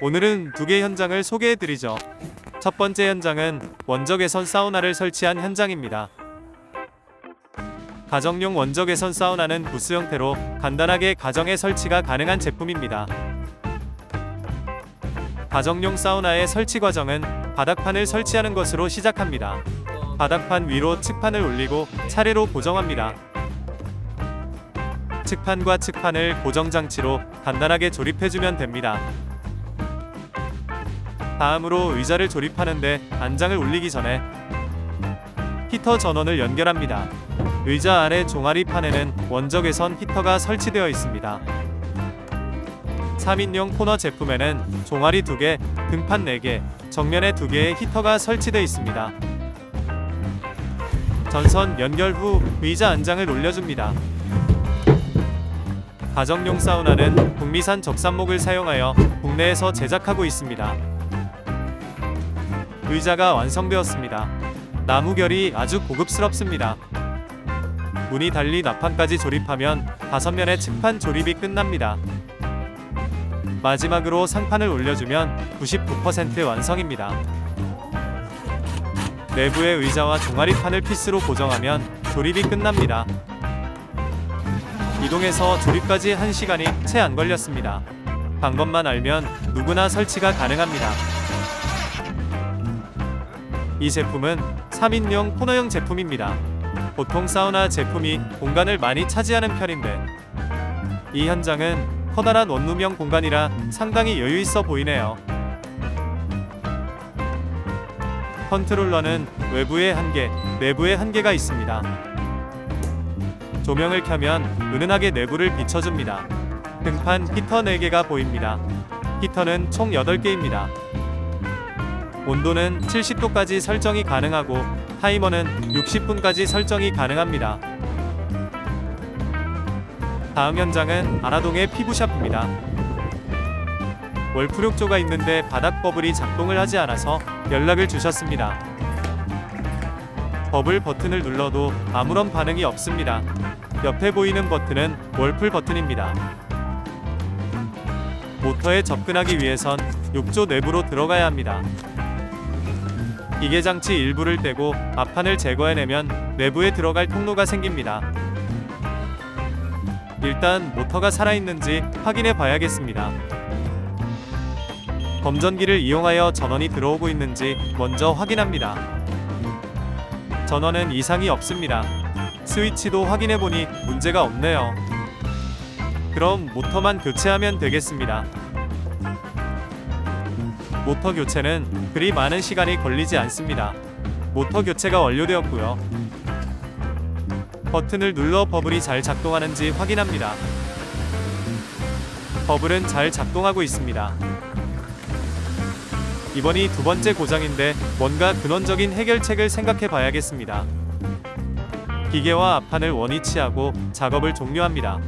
오늘은 두 개 현장을 소개해 드리죠. 첫 번째 현장은 원적 개선 사우나를 설치한 현장입니다. 가정용 원적 개선 사우나는 부스 형태로 간단하게 가정에 설치가 가능한 제품입니다. 가정용 사우나의 설치 과정은 바닥판을 설치하는 것으로 시작합니다. 바닥판 위로 측판을 올리고 차례로 고정합니다. 측판과 측판을 고정 장치로 간단하게 조립해주면 됩니다. 다음으로 의자를 조립하는데 안장을 올리기 전에 히터 전원을 연결합니다. 의자 아래 종아리 판에는 원적외선 히터가 설치되어 있습니다. 3인용 코너 제품에는 종아리 2개, 등판 4개, 정면에 2개의 히터가 설치되어 있습니다. 전선 연결 후 의자 안장을 올려줍니다. 가정용 사우나는 북미산 적산목을 사용하여 국내에서 제작하고 있습니다. 의자가 완성되었습니다. 나무 결이 아주 고급스럽습니다. 문이 달리 나판까지 조립하면 다섯 면의 측판 조립이 끝납니다. 마지막으로 상판을 올려주면 99% 완성입니다. 내부의 의자와 종아리판을 피스로 고정하면 조립이 끝납니다. 이동해서 조립까지 1시간이 채 안 걸렸습니다. 방법만 알면 누구나 설치가 가능합니다. 이 제품은 3인용 코너형 제품입니다. 보통 사우나 제품이 공간을 많이 차지하는 편인데 이 현장은 커다란 원룸형 공간이라 상당히 여유 있어 보이네요. 컨트롤러는 외부에 한 개, 내부에 한 개가 있습니다. 조명을 켜면 은은하게 내부를 비춰줍니다. 등판 히터 4개가 보입니다. 히터는 총 8개입니다. 온도는 70도까지 설정이 가능하고 타이머는 60분까지 설정이 가능합니다. 다음 현장은 아라동의 피부샵입니다. 월프력조가 있는데 바닥 버블이 작동을 하지 않아서 연락을 주셨습니다. 버블 버튼을 눌러도 아무런 반응이 없습니다. 옆에 보이는 버튼은 월풀 버튼입니다. 모터에 접근하기 위해선 욕조 내부로 들어가야 합니다. 기계 장치 일부를 떼고 앞판을 제거해내면 내부에 들어갈 통로가 생깁니다. 일단 모터가 살아있는지 확인해 봐야겠습니다. 검전기를 이용하여 전원이 들어오고 있는지 먼저 확인합니다. 전원은 이상이 없습니다. 스위치도 확인해 보니 문제가 없네요. 그럼 모터만 교체하면 되겠습니다. 모터 교체는 그리 많은 시간이 걸리지 않습니다. 모터 교체가 완료되었고요. 버튼을 눌러 버블이 잘 작동하는지 확인합니다. 버블은 잘 작동하고 있습니다. 이번이 두 번째 고장인데 뭔가 근원적인 해결책을 생각해 봐야겠습니다. 기계와 앞판을 원위치하고 작업을 종료합니다.